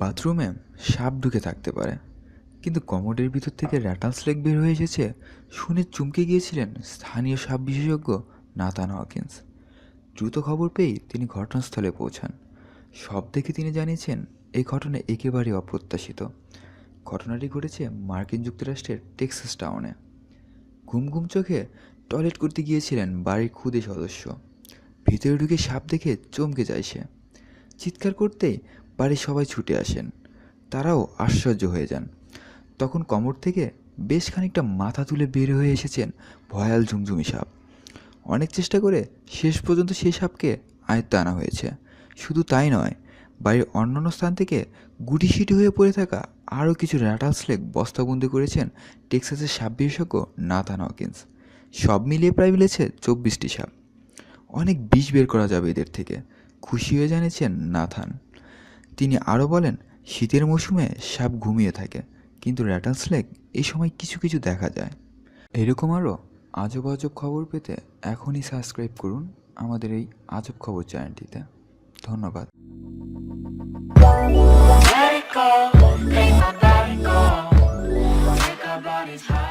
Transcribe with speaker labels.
Speaker 1: বাথরুমে সাপ ঢুকে থাকতে পারে, কিন্তু কমোডের ভিতর থেকে র্যাটাল স্লেক বের হয়ে এসেছে। শুনে চমকে গিয়েছিলেন স্থানীয় সাপ বিশেষজ্ঞ নাতান হকিন্স। দ্রুত খবর পেয়েই তিনি ঘটনাস্থলে পৌঁছান। সব দেখে তিনি জানিয়েছেন, এই ঘটনা একেবারে অপ্রত্যাশিত। ঘটনাটি ঘটেছে মার্কিন যুক্তরাষ্ট্রের টেক্সাস টাউনে। ঘুম ঘুম চোখে টয়লেট করতে গিয়েছিলেন বাড়ির খুদে সদস্য। ভিতরে ঢুকে সাপ দেখে চমকে যায় সে। চিৎকার করতেই বাড়ির সবাই ছুটে আসেন। তারাও আশ্চর্য হয়ে যান। তখন কমর থেকে বেশ খানিকটা মাথা তুলে বের হয়ে এসেছেন ভয়াল ঝুমঝুমি সাপ। অনেক চেষ্টা করে শেষ পর্যন্ত সেই সাপকে আয়ত্তে আনা হয়েছে। শুধু তাই নয়, বাড়ির অন্যান্য স্থান থেকে গুটিসিটি হয়ে পড়ে থাকা আরও কিছু র্যাটাল স্লেক বস্তাবন্দি করেছেন টেক্সাসের সাপ বিশেষজ্ঞ নাথান হকিন্স। সব মিলিয়ে প্রায় মিলেছে চব্বিশটি সাপ। অনেক বিষ বের করা যাবে এদের থেকে, খুশি হয়ে জানিয়েছেন নাথান। তিনি আরও বলেন, শীতের মৌসুমে সাপ ঘুমিয়ে থাকে, কিন্তু র্যাটাল স্লেক এই সময় কিছু কিছু দেখা যায়। এরকম আরও আজব আজব খবর পেতে এখনই সাবস্ক্রাইব করুন আমাদের এই আজব খবর চ্যানেলটিতে। ধন্যবাদ।
Speaker 2: always high.